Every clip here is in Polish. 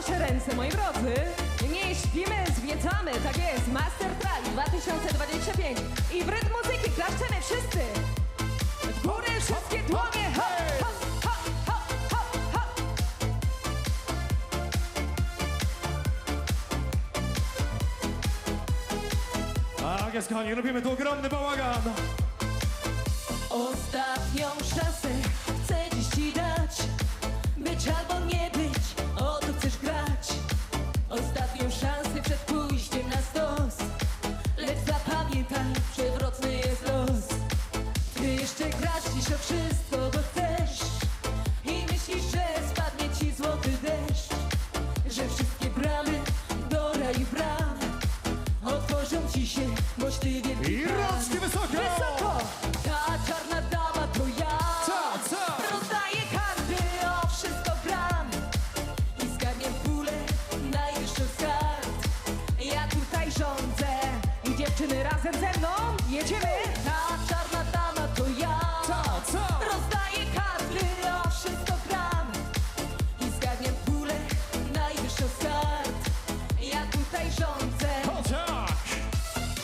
wasze ręce, moi drodzy. Nie śpimy, zwiedzamy, tak jest. Master Track 2025. I w rytm muzyki klaszczemy wszyscy. W górę wszystkie dłonie. Ha, ha, ha, ha, ha, ha. Tak jest, kochani, robimy tu ogromny bałagan. Ostatnią szansę pan. rączki wysoko! Wysoko! Ta czarna dama to ja Co, co? Rozdaję karty, o wszystko gram I zgarniam pulę najwyższą z kart Ja tutaj rządzę I dziewczyny razem ze mną Jedziemy!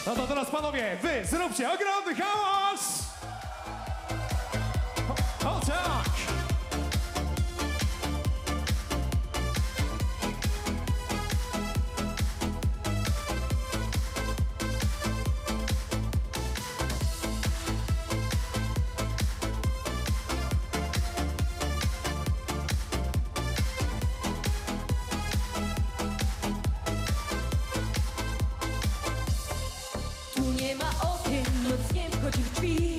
No to teraz panowie, wy zróbcie ogromny hałas! Tu nie ma okien, noc nie wchodzi w drzwi.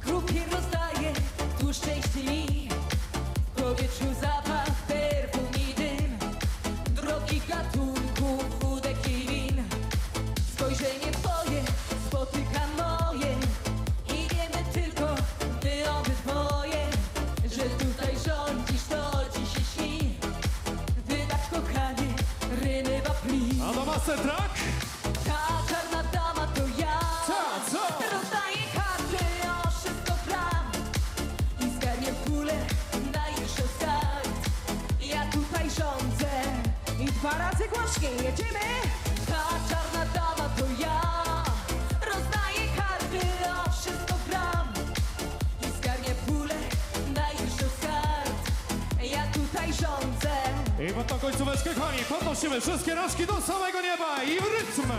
Krupier rozdaje, tu szczęście mi W powietrzu zapach, perfum i dym. Drogich gatunków, wódek i win. Spojrzenie twoje spotyka moje. I wiemy tylko, my obydwoje Że tutaj rządzisz, to ci się śni. Wybacz kochanie, ryny wapli A do Master Track? Dwa razy głośniej jedziemy! Ta czarna dama to ja. Rozdaję karty, o wszystko gram. I zgarniam pulę najwyższą z kart. Ja tutaj rządzę. I pod tą końcóweczkę, kochani, podnosimy wszystkie rączki do samego nieba i w rytm!